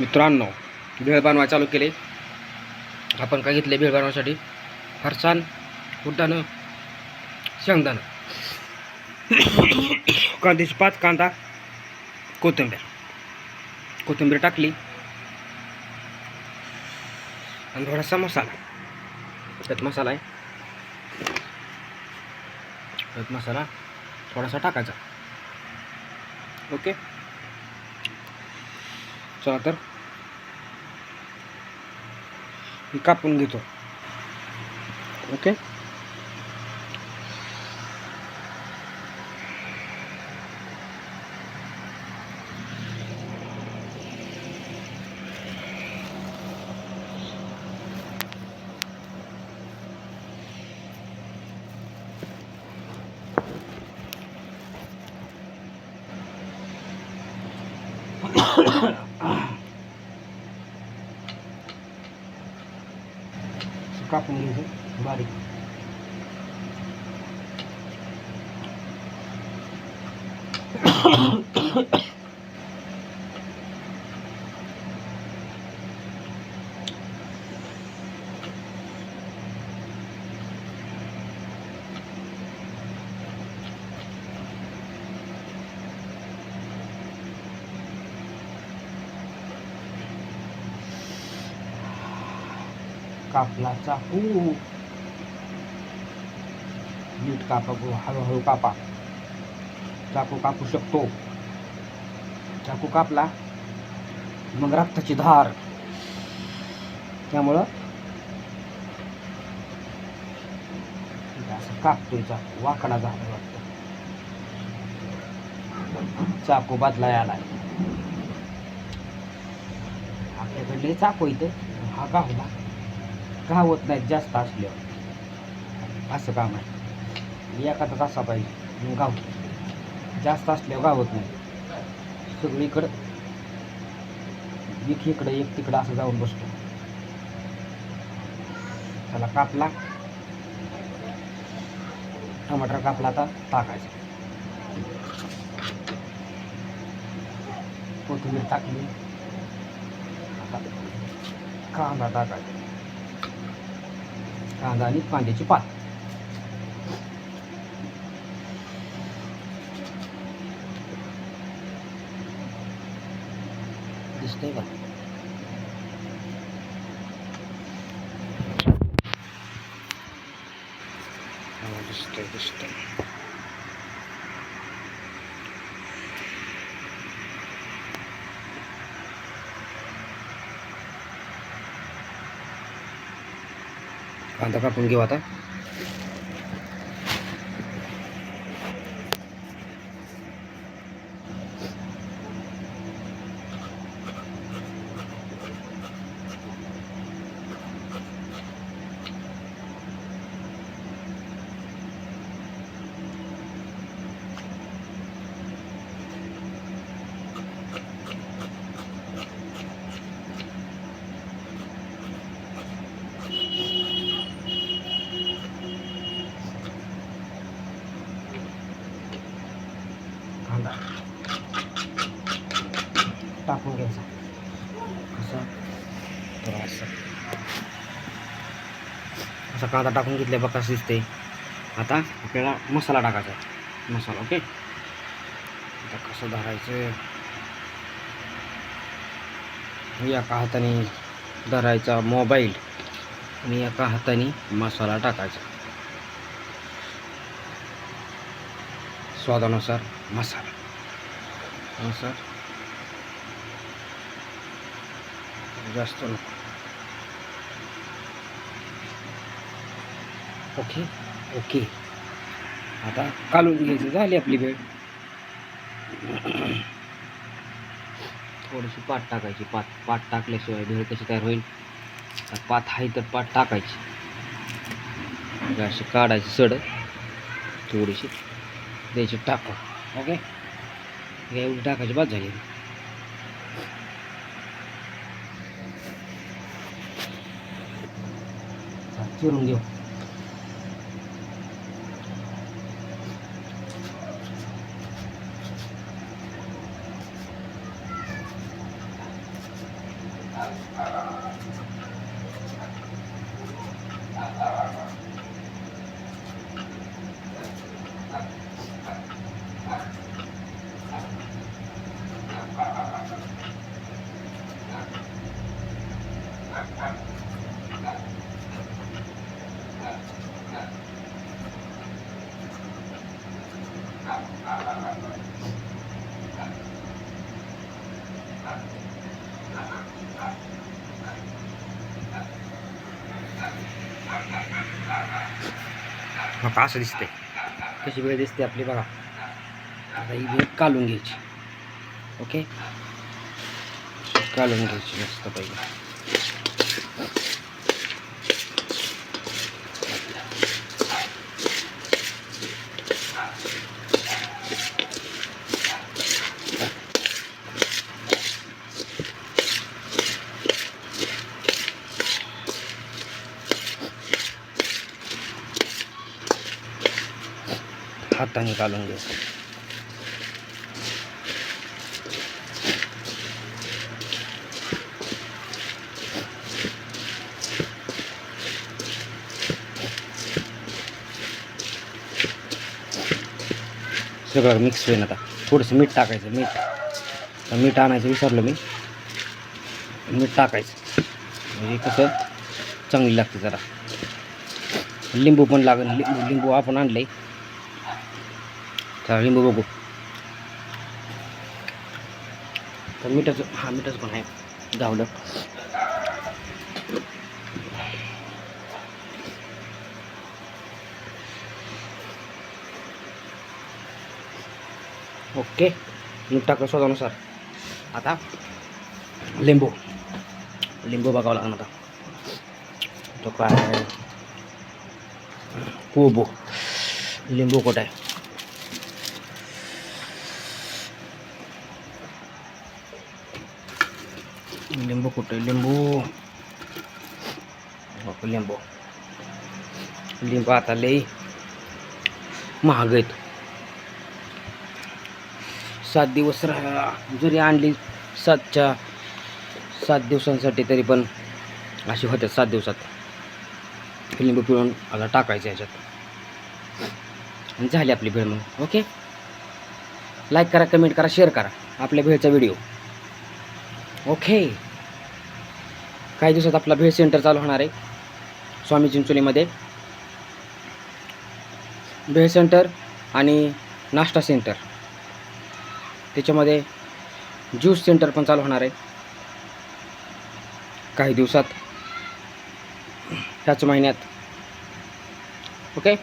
मित्रांनो भेळ बनवायला चालू केले. आपण काय घेतले भेळ बनवण्यासाठी फरसाण उड्डाणं शेंगदाणं. कांद्याची पाच कांदा कोथिंबीर. कोथिंबीर टाकली. आणि थोडासा मसाला. त्यात मसाला आहे. त्यात मसाला थोडासा टाकायचा. ओके? चला तर मी कापून घेतो. ओके? कापून घ्यायचं बारीक कापला चाकू नीट कापा गो हळूहळू कापा. चाकू कापू शकतो. चाकू कापला मग रक्ताची धार. त्यामुळं असं कापतोय चाकू वाकडा झाला वाटतं चाकू बदला आलाय. आपल्याकडले चाकू इथं. हा गावला गावत नाहीत जास्त असल्यावर. असं काम आहे. एखादा तासा पाहिजे मग गाव जास्त असल्यावर गावत नाही. सगळीकडं एक इकडं एक तिकडं असं जाऊन बसतो. त्याला कापला. टमाटर कापला आता टाकायचा. कोथिंबीर टाकली. आता कांदा टाकायचा. कांदा आणि कांद्याची पात. दिसतंय का? हो, दिसतंय दिसतंय. कांदा कापून घेऊ आता कांदा टाकून घ्यायचा असा तर असं असा कांदा टाकून घेतल्या बघा कसं दिसते आता आपल्याला मसाला टाकायचा आहे. मसाला ओके? आता कसं धरायचं? एका हाताने धरायचा मोबाईल. आणि एका हाताने मसाला टाकायचा. स्वादानुसार मसाला. सर जास्त नको. ओके? ओके. आता कालून घ्यायचं. झाली आपली वेळ. थोडीशी पाट टाकायची. पात पाट टाकल्याशिवाय भेळ कशी तयार होईल? आता पात आहे तर पाट टाकायची. म्हणजे अशी काढायची सड. थोडीशी द्यायची टाकून. ओके? एवढी टाकायची बाद झाली. चिरून घेऊ. आता असं दिसतंय. कशी वेळ दिसते आपली बघा. आता ही वेळ कालून घ्यायची. ओके? कालून घ्यायची मस्त पाहिजे हाताने कालून घेऊ सगळं मिक्स होईन आता. थोडंसं मीठ टाकायचं मीठ. मीठ आणायचं विसरलं मी. मीठ टाकायचं. म्हणजे कसं चांगली लागते जरा. लिंबू पण लागेल. लिंबू लिंबू आपण आणलं लिंबू बघू तर मिठाचं हा मिठाचं पण आहे. गावलं ओके मीठ टाकलं स्वादानुसार आता लिंबू. लिंबू बघावं लागणार आता. तो काय? कोबो. लिंबू कुठं आहे? लिंबू कुठे लिंबू बाप लिंबू लिंबू आता लई महाग आहेत सात दिवस राहा जरी आणली सातच्या सात दिवसांसाठी तरी पण अशी होते सात दिवसात. लिंबू पिळून आता टाकायचं याच्यात. आणि झाली आपली भेळ मग ओके? लाईक करा कमेंट करा शेअर करा आपल्या भेळचा व्हिडिओ ओके? काही दिवसात आपला भेट सेंटर चालू होणार आहे स्वामी चिंचोलीमध्ये. भेट सेंटर आणि नाश्ता सेंटर त्याच्यामध्ये ज्यूस सेंटर पण चालू होणार आहे. काही दिवसात ह्याच महिन्यात. ओके